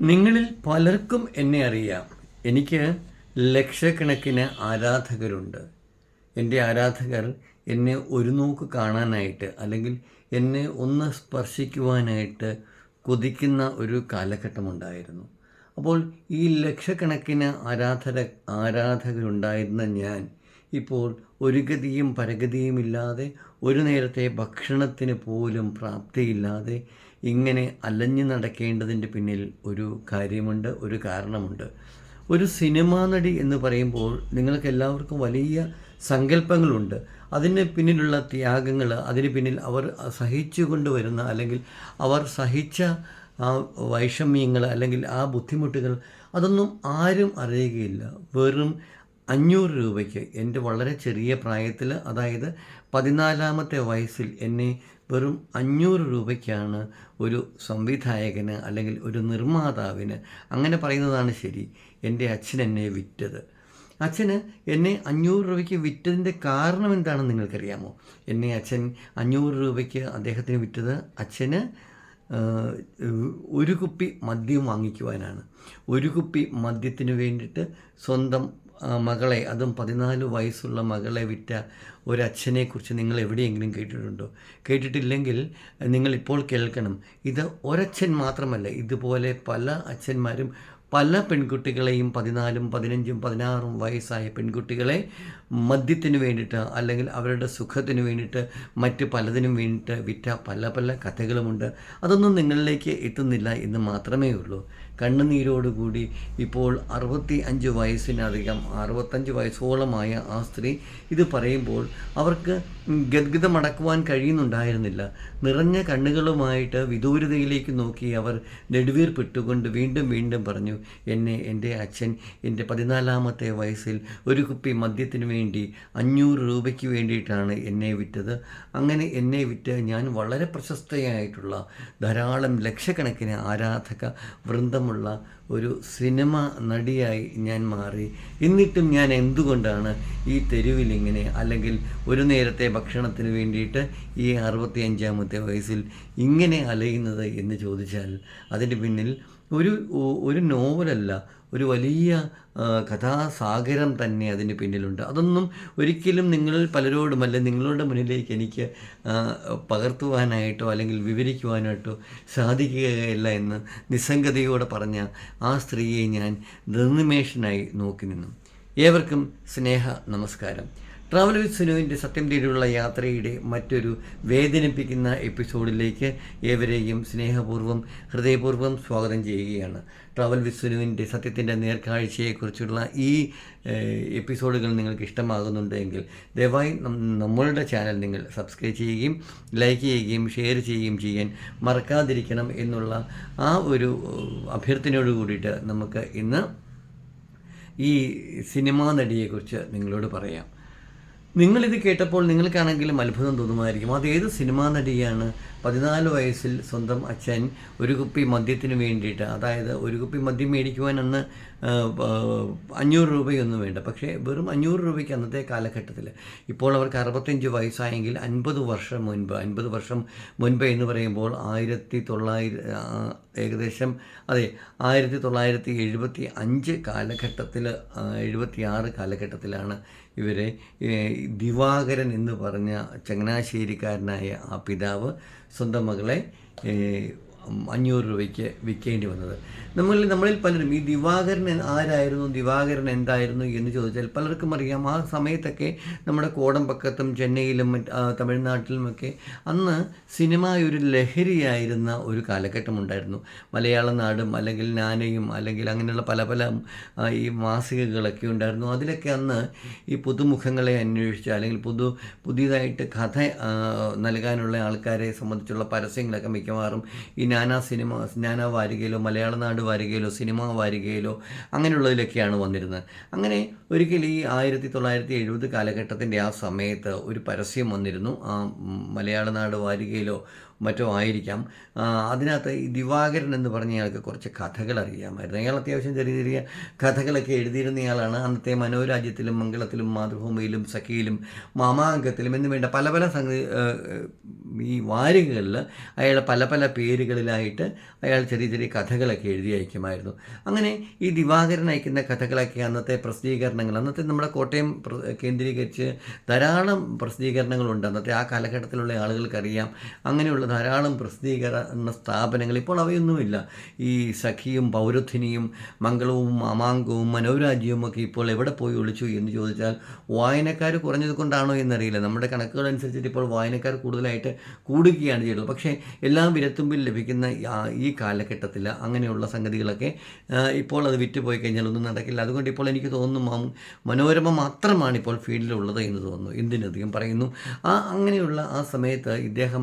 നിങ്ങളിൽ പലർക്കും എന്നെ അറിയാം. എനിക്ക് ലക്ഷക്കണക്കിന് ആരാധകരുണ്ട്. എന്റെ ആരാധകർ എന്നെ ഒരു നോക്ക് കാണാനായിട്ട് അല്ലെങ്കിൽ എന്നെ ഒന്ന് സ്പർശിക്കുവാനായിട്ട് കൊതിക്കുന്ന ഒരു കാലഘട്ടമുണ്ടായിരുന്നു. അപ്പോൾ ഈ ലക്ഷക്കണക്കിന് ആരാധന ആരാധകരുണ്ടായിരുന്ന ഞാൻ ഇപ്പോൾ ഒരു ഗതിയും പരഗതിയുമില്ലാതെ ഒരു നേരത്തെ ഭക്ഷണത്തിന് പോലും പ്രാപ്തിയില്ലാതെ ഇങ്ങനെ അലഞ്ഞു നടക്കേണ്ടതിന്റെ പിന്നിൽ ഒരു കാര്യമുണ്ട് ഒരു കാരണമുണ്ട്. ഒരു സിനിമാ നടി എന്ന് പറയുമ്പോൾ നിങ്ങൾക്ക് എല്ലാവർക്കും വലിയ സങ്കല്പങ്ങളുണ്ട്. അതിന് പിന്നിലുള്ള ത്യാഗങ്ങൾ അതിന് പിന്നിൽ അവർ സഹിച്ചു കൊണ്ടുവരുന്ന അല്ലെങ്കിൽ അവർ സഹിച്ച ആ വൈഷമ്യങ്ങൾ അല്ലെങ്കിൽ ആ ബുദ്ധിമുട്ടുകൾ അതൊന്നും ആരും അറിയുകയില്ല. വെറും അഞ്ഞൂറ് രൂപയ്ക്ക് എന്റെ വളരെ ചെറിയ പ്രായത്തിൽ അതായത് പതിനാലാമത്തെ വയസ്സിൽ എന്നെ വെറും അഞ്ഞൂറ് രൂപയ്ക്കാണ് ഒരു സംവിധായകന് അല്ലെങ്കിൽ ഒരു നിർമ്മാതാവിന് അങ്ങനെ പറയുന്നതാണ് ശരി. എന്റെ അച്ഛൻ എന്നെ വിറ്റത്. അച്ഛന് എന്നെ അഞ്ഞൂറ് രൂപയ്ക്ക് വിറ്റതിന്റെ കാരണം എന്താണെന്ന് നിങ്ങൾക്കറിയാമോ? എന്നെ അച്ഛൻ അഞ്ഞൂറ് രൂപയ്ക്ക് അദ്ദേഹത്തിന് വിറ്റത് അച്ഛന് ഒരു കുപ്പി മദ്യം വാങ്ങിക്കുവാനാണ്. ഒരു കുപ്പി മദ്യത്തിന് വേണ്ടിയിട്ട് സ്വന്തം മകളെ അതും പതിനാല് വയസ്സുള്ള മകളെ വിറ്റ ഒരച്ഛനെക്കുറിച്ച് നിങ്ങൾ എവിടെയെങ്കിലും കേട്ടിട്ടുണ്ടോ? കേട്ടിട്ടില്ലെങ്കിൽ നിങ്ങളിപ്പോൾ കേൾക്കണം. ഇത് ഒരച്ഛൻ മാത്രമല്ല ഇതുപോലെ പല അച്ഛന്മാരും പല പെൺകുട്ടികളെയും പതിനാലും പതിനഞ്ചും പതിനാറും വയസ്സായ പെൺകുട്ടികളെ മദ്യത്തിന് വേണ്ടിയിട്ട് അല്ലെങ്കിൽ അവരുടെ സുഖത്തിന് വേണ്ടിയിട്ട് മറ്റ് പലതിനും വേണ്ടിയിട്ട് വിറ്റ പല പല കഥകളുമുണ്ട്. അതൊന്നും നിങ്ങളിലേക്ക് എത്തുന്നില്ല എന്ന് മാത്രമേ ഉള്ളൂ. കണ്ണുനീരോടുകൂടി ഇപ്പോൾ അറുപത്തി അഞ്ച് വയസ്സിനധികം അറുപത്തഞ്ച് വയസ്സോളമായ ആ സ്ത്രീ ഇത് പറയുമ്പോൾ അവർക്ക് ഗദ്ഗതമടക്കുവാൻ കഴിയുന്നുണ്ടായിരുന്നില്ല. നിറഞ്ഞ കണ്ണുകളുമായിട്ട് വിദൂരതയിലേക്ക് നോക്കി അവർ നെടുവീർപ്പിട്ടുകൊണ്ട് വീണ്ടും വീണ്ടും പറഞ്ഞു എന്നെ എന്റെ അച്ഛൻ എന്റെ പതിനാലാമത്തെ വയസ്സിൽ ഒരു കുപ്പി മദ്യത്തിന് വേണ്ടി അഞ്ഞൂറ് രൂപയ്ക്ക് വേണ്ടിയിട്ടാണ് എന്നെ വിറ്റത്. അങ്ങനെ എന്നെ വിറ്റ് ഞാൻ വളരെ പ്രശസ്തയായിട്ടുള്ള ധാരാളം ലക്ഷക്കണക്കിന് ആരാധക വൃന്ദമുള്ള ഒരു സിനിമ നടിയായി ഞാൻ മാറി. എന്നിട്ടും ഞാൻ എന്തുകൊണ്ടാണ് ഈ തെരുവിൽ ഇങ്ങനെ അല്ലെങ്കിൽ ഒരു നേരത്തെ ഭക്ഷണത്തിന് വേണ്ടിയിട്ട് ഈ അറുപത്തി അഞ്ചാമത്തെ വയസ്സിൽ ഇങ്ങനെ അലയുന്നത് എന്ന് ചോദിച്ചാൽ അതിന്റെ പിന്നിൽ ഒരു ഒരു നോവലല്ല ഒരു വലിയ കഥാസാഗരം തന്നെ അതിന് പിന്നിലുണ്ട്. അതൊന്നും ഒരിക്കലും നിങ്ങൾ പലരോടും അല്ലെ നിങ്ങളുടെ മുന്നിലേക്ക് എനിക്ക് പകർത്തുവാനായിട്ടോ അല്ലെങ്കിൽ വിവരിക്കുവാനായിട്ടോ സാധിക്കുകയില്ല എന്ന് നിസ്സംഗതയോടെ പറഞ്ഞ ആ സ്ത്രീയെ ഞാൻ നിർനിമേഷനായി നോക്കി നിന്നു. ഏവർക്കും സ്നേഹ നമസ്കാരം. ട്രാവൽ വിത്ത് സുനുവിന്റെ സത്യം തേടിയുള്ള യാത്രയുടെ മറ്റൊരു വേദനിപ്പിക്കുന്ന എപ്പിസോഡിലേക്ക് ഏവരെയും സ്നേഹപൂർവം ഹൃദയപൂർവം സ്വാഗതം ചെയ്യുകയാണ്. ട്രാവൽ വിത്ത് സുനുവിന്റെ സത്യത്തിന്റെ നേർക്കാഴ്ചയെക്കുറിച്ചുള്ള ഈ എപ്പിസോഡുകൾ നിങ്ങൾക്ക് ഇഷ്ടമാകുന്നുണ്ടെങ്കിൽ ദയവായി നമ്മളുടെ ചാനൽ നിങ്ങൾ സബ്സ്ക്രൈബ് ചെയ്യുകയും ലൈക്ക് ചെയ്യുകയും ഷെയർ ചെയ്യുകയും ചെയ്യാൻ മറക്കാതിരിക്കണം എന്നുള്ള ആ ഒരു അഭ്യർത്ഥനയോട് കൂടിയിട്ട് നമുക്ക് ഇന്ന് ഈ സിനിമാ നടിയെക്കുറിച്ച് നിങ്ങളോട് പറയാം. നിങ്ങളിത് കേട്ടപ്പോൾ നിങ്ങൾക്കാണെങ്കിലും അത്ഭുതം തോന്നുമായിരിക്കും. അത് ഏത് സിനിമാ നടിയാണ്? പതിനാല് വയസ്സിൽ സ്വന്തം അച്ഛൻ ഒരു കുപ്പി മദ്യത്തിന് വേണ്ടിയിട്ട് അതായത് ഒരു കുപ്പി മദ്യം മേടിക്കുവാൻ അന്ന് അഞ്ഞൂറ് രൂപയൊന്നും വേണ്ട. പക്ഷേ വെറും അഞ്ഞൂറ് രൂപയ്ക്ക് അന്നത്തെ കാലഘട്ടത്തിൽ ഇപ്പോൾ അവർക്ക് അറുപത്തഞ്ച് വയസ്സായെങ്കിൽ അൻപത് വർഷം മുൻപ് അൻപത് വർഷം മുൻപ് എന്ന് പറയുമ്പോൾ ആയിരത്തി തൊള്ളായിരം ഏകദേശം അതെ ആയിരത്തി തൊള്ളായിരത്തി എഴുപത്തി അഞ്ച് കാലഘട്ടത്തിൽ എഴുപത്തി ആറ് കാലഘട്ടത്തിലാണ് ഇവരെ ദിവാകരൻ എന്ന് പറഞ്ഞ ചങ്ങനാശ്ശേരിക്കാരനായ ആ പിതാവ് സ്വന്തം മകളെ അഞ്ഞൂറ് രൂപയ്ക്ക് വിൽക്കേണ്ടി വന്നത്. നമ്മളിൽ നമ്മളിൽ പലരും ഈ ദിവാകരൻ ആരായിരുന്നു? ദിവാകരൻ എന്തായിരുന്നു? എന്ന് ചോദിച്ചാൽ പലർക്കും അറിയാം. ആ സമയത്തൊക്കെ നമ്മുടെ കോടമ്പക്കത്തും ചെന്നൈയിലും തമിഴ്നാട്ടിലുമൊക്കെ അന്ന് സിനിമ ഒരു ലഹരിയായിരുന്ന ഒരു കാലഘട്ടമുണ്ടായിരുന്നു. മലയാള നാടും അല്ലെങ്കിൽ നാനയും അല്ലെങ്കിൽ അങ്ങനെയുള്ള പല പല ഈ മാസികകളൊക്കെ ഉണ്ടായിരുന്നു. അതിലൊക്കെ അന്ന് ഈ പുതുമുഖങ്ങളെ അന്വേഷിച്ച് അല്ലെങ്കിൽ പുതു പുതിയതായിട്ട് കഥ നൽകാനുള്ള ആൾക്കാരെ സംബന്ധിച്ചുള്ള പരസ്യങ്ങളൊക്കെ മിക്കവാറും ഈ നാനാ സിനിമ നാനാ വാരികയിലോ മലയാള നാട് വാരികയിലോ സിനിമ വാരികയിലോ അങ്ങനെയുള്ളതിലൊക്കെയാണ് വന്നിരുന്നത്. അങ്ങനെ ഒരിക്കൽ ഈ ആയിരത്തി തൊള്ളായിരത്തി എഴുപത് കാലഘട്ടത്തിന്റെ ആ സമയത്ത് ഒരു പരസ്യം വന്നിരുന്നു. ആ മലയാള നാട് വാരികയിലോ മറ്റോ ആയിരിക്കാം. അതിനകത്ത് ഈ ദിവാകരൻ എന്ന് പറഞ്ഞ ഇയാൾക്ക് കുറച്ച് കഥകൾ അറിയാമായിരുന്നു. അയാൾ അത്യാവശ്യം ചെറിയ ചെറിയ കഥകളൊക്കെ എഴുതിയിരുന്നയാളാണ് അന്നത്തെ മനോരാജ്യത്തിലും മംഗളത്തിലും മാതൃഭൂമിയിലും സഖിയിലും മാമാങ്കത്തിലും എന്ന് വേണ്ട പല പല സംഗതി ഈ വാരികകളിൽ അയാൾ പല പല പേരുകളിലായിട്ട് അയാൾ ചെറിയ ചെറിയ കഥകളൊക്കെ എഴുതി അയക്കുമായിരുന്നു. അങ്ങനെ ഈ ദിവാകരൻ അയക്കുന്ന കഥകളൊക്കെ അന്നത്തെ പ്രസിദ്ധീകരണങ്ങൾ അന്നത്തെ നമ്മുടെ കോട്ടയം കേന്ദ്രീകരിച്ച് ധാരാളം പ്രസിദ്ധീകരണങ്ങളുണ്ട്. അന്നത്തെ ആ കാലഘട്ടത്തിലുള്ള ആളുകൾക്കറിയാം. അങ്ങനെയുള്ള ധാരാളം പ്രസിദ്ധീകരണ സ്ഥാപനങ്ങൾ. ഇപ്പോൾ അവയൊന്നുമില്ല. ഈ സഖിയും പൗരഥിനിയും മംഗളവും അമാങ്കവും മനോരാജ്യവും ഒക്കെ ഇപ്പോൾ എവിടെ പോയി ഒളിച്ചു എന്ന് ചോദിച്ചാൽ വായനക്കാർ കുറഞ്ഞത് കൊണ്ടാണോ എന്നറിയില്ല. നമ്മുടെ കണക്കുകൾ അനുസരിച്ചിട്ട് ഇപ്പോൾ വായനക്കാർ കൂടുതലായിട്ട് കൂടുകയാണ് ചെയ്തത്. പക്ഷേ എല്ലാം വിരത്തുമ്പിൽ ലഭിക്കുന്ന ഈ കാലഘട്ടത്തിൽ അങ്ങനെയുള്ള സംഗതികളൊക്കെ ഇപ്പോൾ അത് വിറ്റുപോയി കഴിഞ്ഞാൽ ഒന്നും നടക്കില്ല. അതുകൊണ്ട് ഇപ്പോൾ എനിക്ക് തോന്നുന്നു മനോരമ മാത്രമാണ് ഇപ്പോൾ ഫീൽഡിലുള്ളത് എന്ന് തോന്നുന്നു. എന്തിനധികം പറയുന്നു? ആ അങ്ങനെയുള്ള ആ സമയത്ത് ഇദ്ദേഹം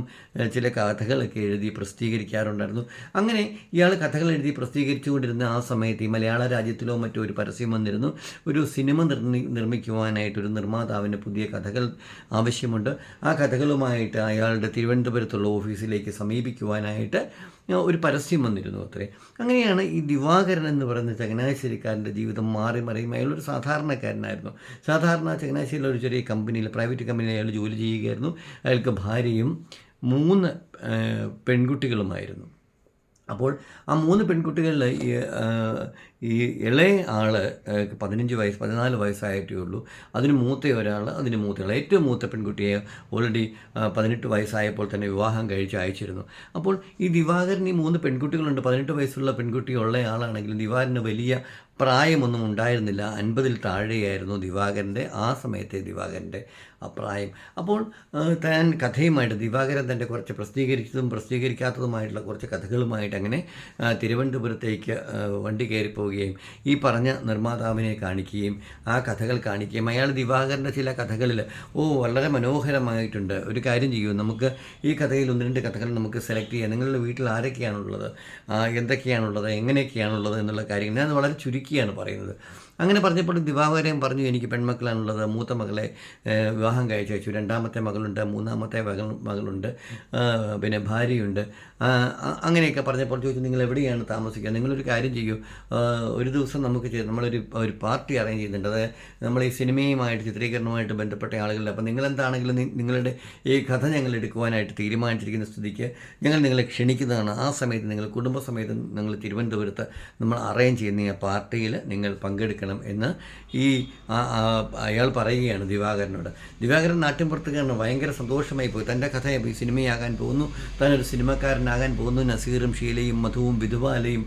ചില കഥകളൊക്കെ എഴുതി പ്രസിദ്ധീകരിക്കാറുണ്ടായിരുന്നു. അങ്ങനെ ഇയാൾ കഥകൾ എഴുതി പ്രസിദ്ധീകരിച്ചുകൊണ്ടിരുന്ന ആ സമയത്ത് ഈ മലയാള രാജ്യത്തിലോ മറ്റോ ഒരു പരസ്യം വന്നിരുന്നു. ഒരു സിനിമ നിർണി നിർമ്മിക്കുവാനായിട്ട് ഒരു നിർമ്മാതാവിന് പുതിയ കഥകൾ ആവശ്യമുണ്ട്. ആ കഥകളുമായിട്ട് അയാളുടെ തിരുവനന്തപുരത്തുള്ള ഓഫീസിലേക്ക് സമീപിക്കുവാനായിട്ട് ഒരു പരസ്യം വന്നിരുന്നു അത്രേ. അങ്ങനെയാണ് ഈ ദിവാകരൻ എന്ന് പറയുന്ന ചങ്ങനാശ്ശേരിക്കാരന്റെ ജീവിതം മാറി മറിയും അയാളൊരു സാധാരണക്കാരനായിരുന്നു. സാധാരണ ചങ്ങനാശ്ശേരിയിലെ ഒരു ചെറിയ കമ്പനിയിൽ പ്രൈവറ്റ് കമ്പനിയിൽ അയാൾ ജോലി ചെയ്യുകയായിരുന്നു. അയാൾക്ക് ഭാര്യയും മൂന്ന് പെൺകുട്ടികളുമായിരുന്നു. അപ്പോൾ ആ മൂന്ന് പെൺകുട്ടികളിൽ ഈ ഇളയ ആൾ പതിനഞ്ച് വയസ്സ് പതിനാല് വയസ്സായിട്ടേ ഉള്ളൂ. അതിന് മൂത്ത ഒരാൾ അതിന് മൂത്ത ഏറ്റവും മൂത്ത പെൺകുട്ടിയെ ഓൾറെഡി പതിനെട്ട് വയസ്സായപ്പോൾ തന്നെ വിവാഹം കഴിച്ച് അയച്ചിരുന്നു. അപ്പോൾ ഈ ദിവാകരൻ ഈ മൂന്ന് പെൺകുട്ടികളുണ്ട്. പതിനെട്ട് വയസ്സുള്ള പെൺകുട്ടി ഉള്ള ആളാണെങ്കിലും ദിവാകരന് വലിയ പ്രായമൊന്നും ഉണ്ടായിരുന്നില്ല. അൻപതിൽ താഴെയായിരുന്നു ദിവാകരന്റെ ആ സമയത്തെ ദിവാകരന്റെ അപ്രായം. പ്രായം അപ്പോൾ താൻ കഥയുമായിട്ട് ദിവാകരൻ തന്റെ കുറച്ച് പ്രസിദ്ധീകരിച്ചതും പ്രസിദ്ധീകരിക്കാത്തതുമായിട്ടുള്ള കുറച്ച് കഥകളുമായിട്ട് അങ്ങനെ തിരുവനന്തപുരത്തേക്ക് വണ്ടി കയറി പോവുകയും ഈ പറഞ്ഞ നിർമ്മാതാവിനെ കാണിക്കുകയും ആ കഥകൾ കാണിക്കുകയും അയാൾ ദിവാകരന്റെ ചില കഥകളിൽ ഓ വളരെ മനോഹരമായിട്ടുണ്ട്. ഒരു കാര്യം ചെയ്യൂ. നമുക്ക് ഈ കഥയിൽ ഒന്ന് രണ്ട് കഥകൾ നമുക്ക് സെലക്ട് ചെയ്യാം. നിങ്ങളുടെ വീട്ടിൽ ആരൊക്കെയാണുള്ളത്? എന്തൊക്കെയാണുള്ളത്? എങ്ങനെയൊക്കെയാണുള്ളത്? എന്നുള്ള കാര്യങ്ങൾ. ഞാൻ വളരെ ചുരുക്കിയാണ് പറയുന്നത്. അങ്ങനെ പറഞ്ഞപ്പോൾ ദിവാകരൻ പറഞ്ഞു എനിക്ക് പെൺമക്കളാണുള്ളത്. മൂത്ത മകളെ വിവാഹം കഴിച്ച് വെച്ചു. രണ്ടാമത്തെ മകളുണ്ട് മൂന്നാമത്തെ മകൾ മകളുണ്ട് പിന്നെ ഭാര്യയുണ്ട്. അങ്ങനെയൊക്കെ പറഞ്ഞപ്പോൾ ചോദിച്ചു നിങ്ങൾ എവിടെയാണ് താമസിക്കുക? നിങ്ങളൊരു കാര്യം ചെയ്യൂ. ഒരു ദിവസം നമുക്ക് ചെയ്ത് നമ്മളൊരു ഒരു പാർട്ടി അറേഞ്ച് ചെയ്യുന്നുണ്ട് അത് നമ്മൾ ഈ സിനിമയുമായിട്ട് ചിത്രീകരണവുമായിട്ട് ബന്ധപ്പെട്ട ആളുകളുടെ അപ്പോൾ നിങ്ങളെന്താണെങ്കിലും നിങ്ങളുടെ ഈ കഥ ഞങ്ങൾ എടുക്കുവാനായിട്ട് തീരുമാനിച്ചിരിക്കുന്ന സ്ഥിതിക്ക് ഞങ്ങൾ നിങ്ങളെ ക്ഷണിക്കുന്നതാണ്. ആ സമയത്ത് നിങ്ങൾ കുടുംബസമേതം നിങ്ങൾ തിരുവനന്തപുരത്ത് നമ്മൾ അറേഞ്ച് ചെയ്യുന്ന ഈ പാർട്ടിയിൽ നിങ്ങൾ പങ്കെടുക്കണം എന്ന് ഈ അയാൾ പറയുകയാണ് ദിവാകരനോട്. ദിവാകരൻ നാട്ടിൻപുറത്തുകാരന് ഭയങ്കര സന്തോഷമായി പോയി. തന്റെ കഥ ഈ സിനിമയാകാൻ പോകുന്നു. താനൊരു സിനിമക്കാരനാകാൻ പോകുന്നു. നസീറും ഷീലയും മധുവും വിധുവാലയും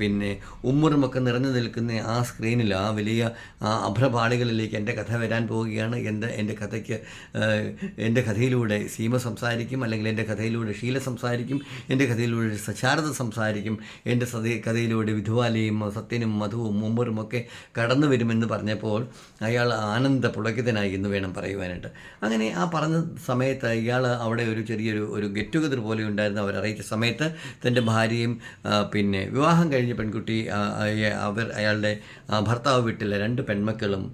പിന്നെ പിന്നെ ഉമ്മറുമൊക്കെ നിറഞ്ഞു നിൽക്കുന്ന ആ സ്ക്രീനിൽ ആ വലിയ ആ അഭ്രപാളികളിലേക്ക് എന്റെ കഥ വരാൻ പോവുകയാണ്. എന്റെ എന്റെ കഥയ്ക്ക് എന്റെ കഥയിലൂടെ സീമ സംസാരിക്കും. അല്ലെങ്കിൽ എന്റെ കഥയിലൂടെ ഷീല സംസാരിക്കും. എന്റെ കഥയിലൂടെ സശാരദ സംസാരിക്കും. എന്റെ കഥയിലൂടെ വിധുവാലയും സത്യനും മധുവും മുമ്പറും ഒക്കെ കടന്നു വരുമെന്ന് പറഞ്ഞപ്പോൾ അയാൾ ആനന്ദ പുളകിതനായി എന്ന് വേണം പറയുവാനായിട്ട്. അങ്ങനെ ആ പറഞ്ഞ സമയത്ത് ഇയാൾ അവിടെ ഒരു ചെറിയൊരു ഒരു ഗെറ്റ് ടുഗദർ പോലെ ഉണ്ടായിരുന്ന. അവർ അറിയിച്ച സമയത്ത് തന്റെ ഭാര്യയും പിന്നെ വിവാഹം കഴിഞ്ഞ പെൺകുട്ടി അവർ അയാളുടെ ഭർത്താവ് വീട്ടിലെ രണ്ട് പെൺമക്കളും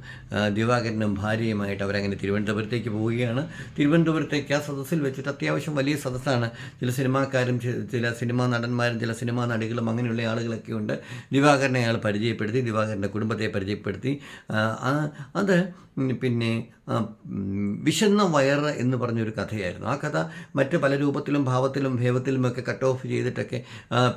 ദിവാകരനും ഭാര്യയുമായിട്ട് അവരങ്ങനെ തിരുവനന്തപുരത്തേക്ക് പോവുകയാണ്. തിരുവനന്തപുരത്തേക്ക് ആ സദസ്സിൽ വെച്ചിട്ട് അത്യാവശ്യം വലിയ സദസ്സാണ്. ചില സിനിമാക്കാരും ചില സിനിമാ നടന്മാരും ചില സിനിമാ നടികളും അങ്ങനെയുള്ള ആളുകളൊക്കെ ഉണ്ട്. ദിവാകരനെ അയാൾ പരിചയപ്പെടുത്തി. ദിവാകരന്റെ കുടുംബത്തെ പരിചയപ്പെടുത്തി അത് പിന്നെ വിശന്ന വയറ് എന്ന് പറഞ്ഞൊരു കഥയായിരുന്നു. ആ കഥ മറ്റ് പല രൂപത്തിലും ഭാവത്തിലും ഭേവത്തിലുമൊക്കെ കട്ട് ഓഫ് ചെയ്തിട്ടൊക്കെ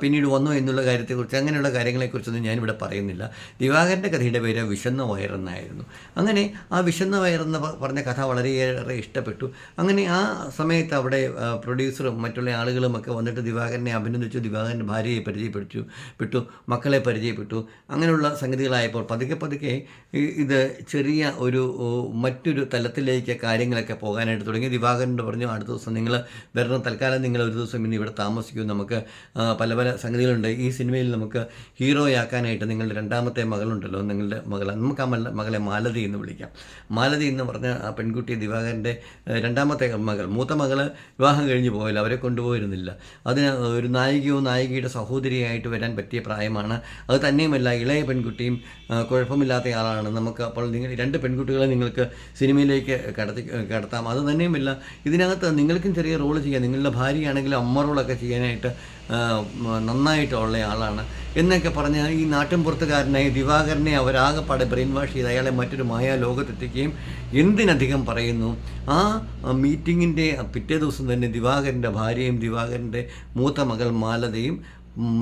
പിന്നീട് വന്നു എന്നുള്ള കാര്യത്തെക്കുറിച്ച് അങ്ങനെയുള്ള കാര്യങ്ങളെക്കുറിച്ചൊന്നും ഞാനിവിടെ പറയുന്നില്ല. ദിവാകരന്റെ കഥയുടെ പേര് വിശന്ന വയറെന്നായിരുന്നു അങ്ങനെ ആ വിശന്ന വയറെന്ന് പറഞ്ഞ കഥ വളരെയേറെ ഇഷ്ടപ്പെട്ടു. അങ്ങനെ ആ സമയത്ത് അവിടെ പ്രൊഡ്യൂസറും മറ്റുള്ള ആളുകളുമൊക്കെ വന്നിട്ട് ദിവാകരനെ അഭിനന്ദിച്ചു ദിവാകരന്റെ ഭാര്യയെ പരിചയപ്പെടുത്തു പെട്ടു മക്കളെ പരിചയപ്പെട്ടു. അങ്ങനെയുള്ള സംഗതികളായപ്പോൾ പതുക്കെ പതുക്കെ ഇത് ചെറിയ ഒരു ഓ, മറ്റൊരു തലത്തിലേക്ക് കാര്യങ്ങളൊക്കെ പോകാനായിട്ട് തുടങ്ങി. ദിവാകരനോട് പറഞ്ഞു അടുത്ത ദിവസം നിങ്ങൾ വരണം. തൽക്കാലം നിങ്ങൾ ഒരു ദിവസം ഇനി ഇവിടെ താമസിക്കും. നമുക്ക് പല പല സംഗതികളുണ്ട്. ഈ സിനിമയിൽ നമുക്ക് ഹീറോയാക്കാനായിട്ട് നിങ്ങളുടെ രണ്ടാമത്തെ മകളുണ്ടല്ലോ. നിങ്ങളുടെ മകൾ നമുക്ക് ആ മകളെ മാലതി എന്ന് വിളിക്കാം. മാലതി എന്ന് പറഞ്ഞ ആ പെൺകുട്ടി ദിവാകരന്റെ രണ്ടാമത്തെ മകൾ മൂത്ത മകൾ വിവാഹം കഴിഞ്ഞ് പോയില്ല അവരെ കൊണ്ടുപോയിരുന്നില്ല. അതിന് ഒരു നായികയോ നായികയുടെ സഹോദരിയായിട്ട് വരാൻ പറ്റിയ പ്രായമാണ്. അത് തന്നെയുമല്ല ഇളയ പെൺകുട്ടിയും കുഴപ്പമില്ലാത്ത ആളാണ്. നമുക്ക് അപ്പോൾ നിങ്ങൾ രണ്ട് പെൺകുട്ടികളെ നിങ്ങൾക്ക് സിനിമ സിനിമയിലേക്ക് കടത്തി കടത്താം. അത് തന്നെയുമില്ല ഇതിനകത്ത് നിങ്ങൾക്കും ചെറിയ റോൾ ചെയ്യാം. നിങ്ങളുടെ ഭാര്യയാണെങ്കിലും അമ്മ റോളൊക്കെ ചെയ്യാനായിട്ട് നന്നായിട്ടുള്ള ആളാണ്. എന്നൊക്കെ പറഞ്ഞ് ഈ നാട്ടിൻപുറത്തുകാരനായി ദിവാകരനെ അവരാകെപ്പാടെ ബ്രെയിൻ വാഷ് ചെയ്ത് അയാളെ മറ്റൊരു മായാ ലോകത്തെത്തിക്കുകയും എന്തിനധികം പറയുന്നു? ആ മീറ്റിങ്ങിന്റെ പിറ്റേ ദിവസം തന്നെ ദിവാകരന്റെ ഭാര്യയും ദിവാകരന്റെ മൂത്ത മകൾ മാലതയും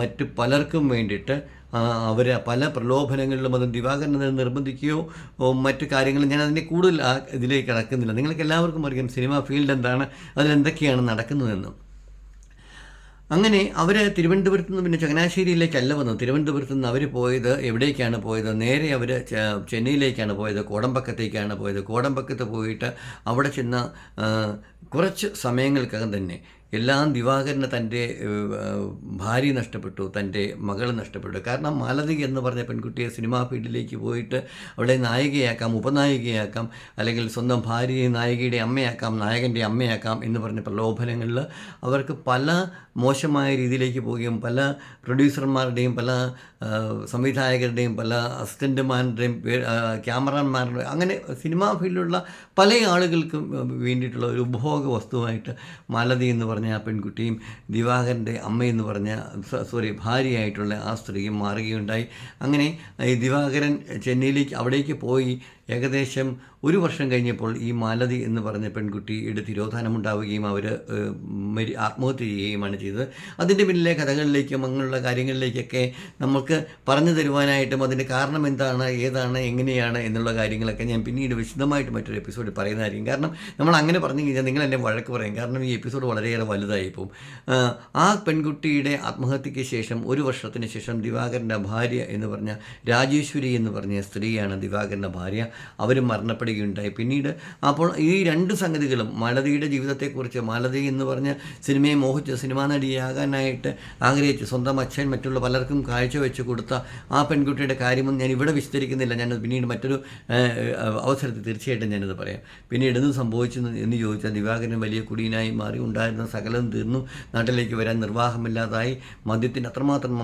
മറ്റ് പലർക്കും വേണ്ടിയിട്ട് അവർ പല പ്രലോഭനങ്ങളിലും അത് ദിവാകരനെ നിർബന്ധിക്കുകയോ മറ്റു കാര്യങ്ങളും ഞാൻ അതിനെ കൂടുതൽ ഇതിലേക്ക് കടക്കുന്നില്ല. നിങ്ങൾക്ക് എല്ലാവർക്കും അറിയാം സിനിമ ഫീൽഡ് എന്താണ് അതിലെന്തൊക്കെയാണ് നടക്കുന്നതെന്നും. അങ്ങനെ അവർ തിരുവനന്തപുരത്ത് നിന്ന് പിന്നെ ചങ്ങനാശ്ശേരിയിലേക്കല്ല വന്നത്. തിരുവനന്തപുരത്ത് നിന്ന് അവർ പോയത് എവിടേക്കാണ് പോയത്? നേരെ അവർ ചെന്നൈയിലേക്കാണ് പോയത് കോടമ്പക്കത്തേക്കാണ് പോയത്. കോടമ്പക്കത്ത് പോയിട്ട് അവിടെ ചെന്ന കുറച്ച് സമയങ്ങൾക്കകം തന്നെ എല്ലാം ദിവാകരന് തന്റെ ഭാര്യ നഷ്ടപ്പെട്ടു തന്റെ മകൾ നഷ്ടപ്പെട്ടു. കാരണം മാലതി എന്ന് പറഞ്ഞ പെൺകുട്ടിയെ സിനിമാ ഫീൽഡിലേക്ക് പോയിട്ട് അവളെ നായികയാക്കാം ഉപനായികയാക്കാം അല്ലെങ്കിൽ സ്വന്തം ഭാര്യയെ നായികയുടെ അമ്മയാക്കാം നായകന്റെ അമ്മയാക്കാം എന്ന് പറഞ്ഞ പ്രലോഭനങ്ങളിൽ അവർക്ക് പല മോശമായ രീതിയിലേക്ക് പോവുകയും പല പ്രൊഡ്യൂസർമാരുടെയും പല സംവിധായകരുടെയും പല അസിസ്റ്റന്റുമാരുടെയും ക്യാമറമാരുടെയും അങ്ങനെ സിനിമാ ഫീൽഡിലുള്ള പല ആളുകൾക്കും വേണ്ടിയിട്ടുള്ള ഒരു ഉപഭോഗ വസ്തുവായിട്ട് മാലതി എന്ന് പറഞ്ഞ ആ പെൺകുട്ടിയും ദിവാകരന്റെ അമ്മയെന്ന് പറഞ്ഞ സോറി ഭാര്യയായിട്ടുള്ള ആ സ്ത്രീയും മാറുകയുണ്ടായി. അങ്ങനെ ദിവാകരൻ ചെന്നൈയിലേക്ക് അവിടേക്ക് പോയി ഏകദേശം ഒരു വർഷം കഴിഞ്ഞപ്പോൾ ഈ മാലതി എന്ന് പറഞ്ഞ പെൺകുട്ടിയുടെ തിരോധാനമുണ്ടാവുകയും അവർ മരി ആത്മഹത്യ ചെയ്യുകയുമാണ് ചെയ്തത്. അതിന്റെ പിന്നിലെ കഥകളിലേക്കും അങ്ങനെയുള്ള കാര്യങ്ങളിലേക്കൊക്കെ നമുക്ക് പറഞ്ഞു തരുവാനായിട്ടും അതിന്റെ കാരണം എന്താണ് ഏതാണ് എങ്ങനെയാണ് എന്നുള്ള കാര്യങ്ങളൊക്കെ ഞാൻ പിന്നീട് വിശദമായിട്ട് മറ്റൊരു എപ്പിസോഡിൽ പറയുന്നതായിരിക്കും. കാരണം നമ്മൾ അങ്ങനെ പറഞ്ഞു കഴിഞ്ഞാൽ നിങ്ങൾ എന്നെ വഴക്ക് പറയും. കാരണം ഈ എപ്പിസോഡ് വളരെയേറെ വലുതായി പോകും. ആ, പെൺകുട്ടിയുടെ ആത്മഹത്യയ്ക്ക് ശേഷം ഒരു വർഷത്തിന് ശേഷം ദിവാകരന്റെ ഭാര്യ എന്ന് പറഞ്ഞ രാജേശ്വരി എന്ന് പറഞ്ഞ സ്ത്രീയാണ് ദിവാകരന്റെ ഭാര്യ. അവർ മരണപ്പെടുകയുണ്ടായി. പിന്നീട് അപ്പോൾ ഈ രണ്ട് സംഗതികളും മാലതിയുടെ ജീവിതത്തെക്കുറിച്ച് മാലതി എന്ന് പറഞ്ഞ സിനിമയെ മോഹിച്ച് സിനിമാ നടിയാകാനായിട്ട് ആഗ്രഹിച്ച് സ്വന്തം അച്ഛൻ മറ്റുള്ള പലർക്കും കാഴ്ചവെച്ച് കൊടുത്ത ആ പെൺകുട്ടിയുടെ കാര്യമൊന്നും ഞാൻ ഇവിടെ വിസ്തരിക്കുന്നില്ല ഞാൻ പിന്നീട് മറ്റൊരു അവസരത്തിൽ തീർച്ചയായിട്ടും ഞാനത് പറയാം. പിന്നീട് എന്ത് സംഭവിച്ചു എന്ന് ചോദിച്ചാൽ ദിവാകരൻ വലിയ കുടിയനായി മാറി ഉണ്ടായിരുന്ന സകലം തീർന്നു. നാട്ടിലേക്ക് വരാൻ നിർവാഹമില്ലാതായി മദ്യത്തിന് അത്രമാത്രം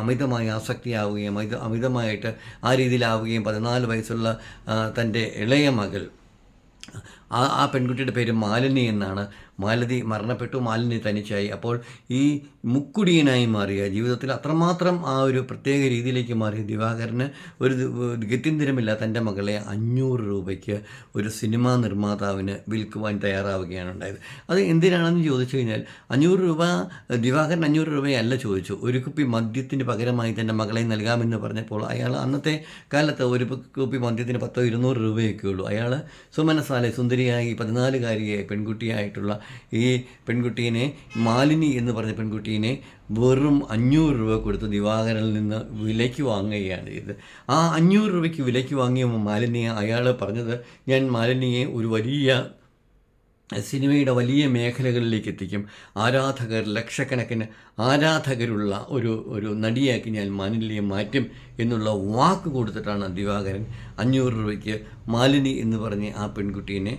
അമിതമായി ആസക്തിയാവുകയും അമിത അമിതമായിട്ട് ആ രീതിയിലാവുകയും പതിനാല് വയസ്സുള്ള തന്റെ ഇളയ മകൾ. ആ ആ പെൺകുട്ടിയുടെ പേര് മാലിനി എന്നാണ്. മാലതി മരണപ്പെട്ടു മാലിനി തനിച്ചായി. അപ്പോൾ ഈ മുക്കുടിയനായി മാറിയ ജീവിതത്തിൽ അത്രമാത്രം ആ ഒരു പ്രത്യേക രീതിയിലേക്ക് മാറിയ ദിവാകരന് ഒരു ഗത്യന്തരമില്ല. തന്റെ മകളെ അഞ്ഞൂറ് രൂപയ്ക്ക് ഒരു സിനിമാ നിർമ്മാതാവിന് വിൽക്കുവാൻ തയ്യാറാവുകയാണ് ഉണ്ടായത്. അത് എന്തിനാണെന്ന് ചോദിച്ചു കഴിഞ്ഞാൽ അഞ്ഞൂറ് രൂപ ദിവാകരൻ അഞ്ഞൂറ് രൂപയല്ല ചോദിച്ചു. ഒരു കുപ്പി മദ്യത്തിന് പകരമായി തന്റെ മകളെ നൽകാമെന്ന് പറഞ്ഞപ്പോൾ അയാൾ അന്നത്തെ കാലത്ത് ഒരു കുപ്പി മദ്യത്തിന് പത്തോ ഇരുന്നൂറ് രൂപയൊക്കെ ഉള്ളൂ. അയാൾ സുമനസാലെ സുന്ദരിയായി പതിനാലുകാരിയായ പെൺകുട്ടിയായിട്ടുള്ള ഈ പെൺകുട്ടീനെ മാലിനി എന്ന് പറഞ്ഞ പെൺകുട്ടീനെ വെറും അഞ്ഞൂറ് രൂപ കൊടുത്ത് ദിവാകരനിൽ നിന്ന് വിലയ്ക്ക് വാങ്ങുകയാണ് ചെയ്തത്. ആ അഞ്ഞൂറ് രൂപയ്ക്ക് വിലയ്ക്ക് വാങ്ങിയ മാലിനിയെ അയാൾ പറഞ്ഞത് ഞാൻ മാലിനിയെ ഒരു വലിയ സിനിമയുടെ വലിയ മേഖലകളിലേക്ക് എത്തിക്കും. ആരാധകർ ലക്ഷക്കണക്കിന് ആരാധകരുള്ള ഒരു ഒരു നടിയാക്കി ഞാൻ മാലിനിയെ മാറ്റും എന്നുള്ള വാക്ക് കൊടുത്തിട്ടാണ് ദിവാകരൻ അഞ്ഞൂറ് രൂപയ്ക്ക് മാലിനി എന്ന് പറഞ്ഞ് ആ പെൺകുട്ടീനെ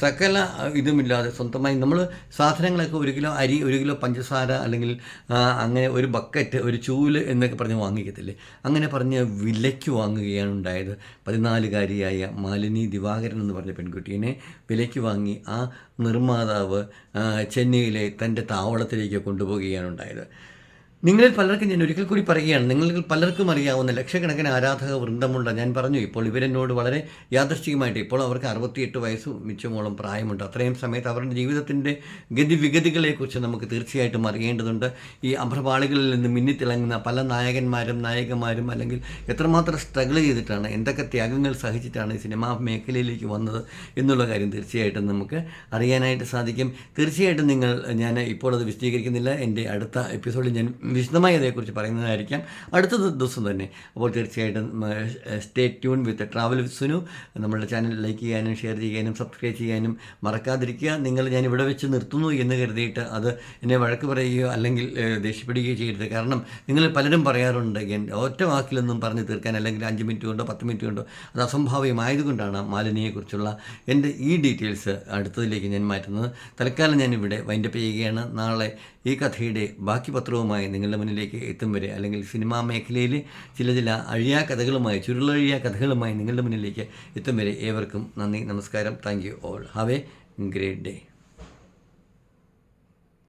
സകല ഇതുമില്ലാതെ സ്വന്തമായി നമ്മൾ സാധനങ്ങളൊക്കെ ഒരു കിലോ അരി ഒരു കിലോ പഞ്ചസാര അല്ലെങ്കിൽ അങ്ങനെ ഒരു ബക്കറ്റ് ഒരു ചൂൽ എന്നൊക്കെ പറഞ്ഞ് വാങ്ങിക്കത്തില്ലേ? അങ്ങനെ പറഞ്ഞ് വിലയ്ക്ക് വാങ്ങുകയാണ് ഉണ്ടായത്. പതിനാലുകാരിയായ മാലിനി ദിവാകരൻ എന്ന് പറഞ്ഞ പെൺകുട്ടീനെ വിലയ്ക്ക് വാങ്ങി ആ നിർമ്മാതാവ് ചെന്നൈയിലെ തന്റെ താവളത്തിലേക്ക് കൊണ്ടുപോവുകയാണ് ഉണ്ടായത്. നിങ്ങളിൽ പലർക്കും ഞാൻ ഒരിക്കൽ കൂടി പറയുകയാണ്. നിങ്ങൾക്ക് പലർക്കും അറിയാവുന്ന ലക്ഷക്കണക്കിന് ആരാധക വൃന്ദമുണ്ട്. ഞാൻ പറഞ്ഞു ഇപ്പോൾ ഇവരെന്നോട് വളരെ യാദൃശ്ചികമായിട്ട് ഇപ്പോൾ അവർക്ക് അറുപത്തിയെട്ട് വയസ്സ് മിച്ചമോളം പ്രായമുണ്ട്. അത്രയും സമയത്ത് അവരുടെ ജീവിതത്തിന്റെ ഗതിവിഗതികളെക്കുറിച്ച് നമുക്ക് തീർച്ചയായിട്ടും അറിയേണ്ടതുണ്ട്. ഈ അഭ്രപാളികളിൽ നിന്ന് മിന്നിത്തിളങ്ങുന്ന പല നായകന്മാരും നായികമാരും അല്ലെങ്കിൽ എത്രമാത്രം സ്ട്രഗിൾ ചെയ്തിട്ടാണ് എന്തൊക്കെ ത്യാഗങ്ങൾ സഹിച്ചിട്ടാണ് ഈ സിനിമാ മേഖലയിലേക്ക് വന്നത് എന്നുള്ള കാര്യം തീർച്ചയായിട്ടും നമുക്ക് അറിയാനായിട്ട് സാധിക്കും. തീർച്ചയായിട്ടും നിങ്ങൾ ഞാൻ ഇപ്പോൾ അത് വിശദീകരിക്കുന്നില്ല. എന്റെ അടുത്ത എപ്പിസോഡിൽ ഞാൻ വിശദമായി അതേക്കുറിച്ച് പറയുന്നതായിരിക്കാം. അടുത്ത ദിവസം തന്നെ. അപ്പോൾ തീർച്ചയായിട്ടും stay tune with travel Sunu നമ്മളുടെ ചാനൽ ലൈക്ക് ചെയ്യാനും ഷെയർ ചെയ്യാനും സബ്സ്ക്രൈബ് ചെയ്യാനും മറക്കാതിരിക്കുക. നിങ്ങൾ ഞാൻ ഇവിടെ വെച്ച് നിർത്തുന്നു എന്ന് കരുതിയിട്ട് അത് എന്നെ വഴക്ക് പറയുകയോ അല്ലെങ്കിൽ ദേഷ്യപ്പെടുകയോ ചെയ്യരുത്. കാരണം നിങ്ങൾ പലരും പറയാറുണ്ട് ഒറ്റ വാക്കിലൊന്നും പറഞ്ഞു തീർക്കാൻ അല്ലെങ്കിൽ അഞ്ച് മിനിറ്റ് കൊണ്ടോ പത്ത് മിനിറ്റ് കൊണ്ടോ അത് അസംഭാവ്യമായതുകൊണ്ടാണ് മാലിന്യയെക്കുറിച്ചുള്ള എന്റെ ഈ ഡീറ്റെയിൽസ് അടുത്തതിലേക്ക് ഞാൻ മാറ്റുന്നത്. തൽക്കാലം ഞാനിവിടെ വൈൻഡപ്പ് ചെയ്യുകയാണ്. നാളെ ഈ കഥയുടെ ബാക്കി പത്രവുമായി നിങ്ങളുടെ മുന്നിലേക്ക് എത്തും വരെ അല്ലെങ്കിൽ സിനിമാ മേഖലയിൽ ചില ചില അഴിയാ കഥകളുമായി ചുരുളഴിയാ കഥകളുമായി നിങ്ങളുടെ മുന്നിലേക്ക് എത്തും വരെ ഏവർക്കും നന്ദി നമസ്കാരം. Thank you all have a great day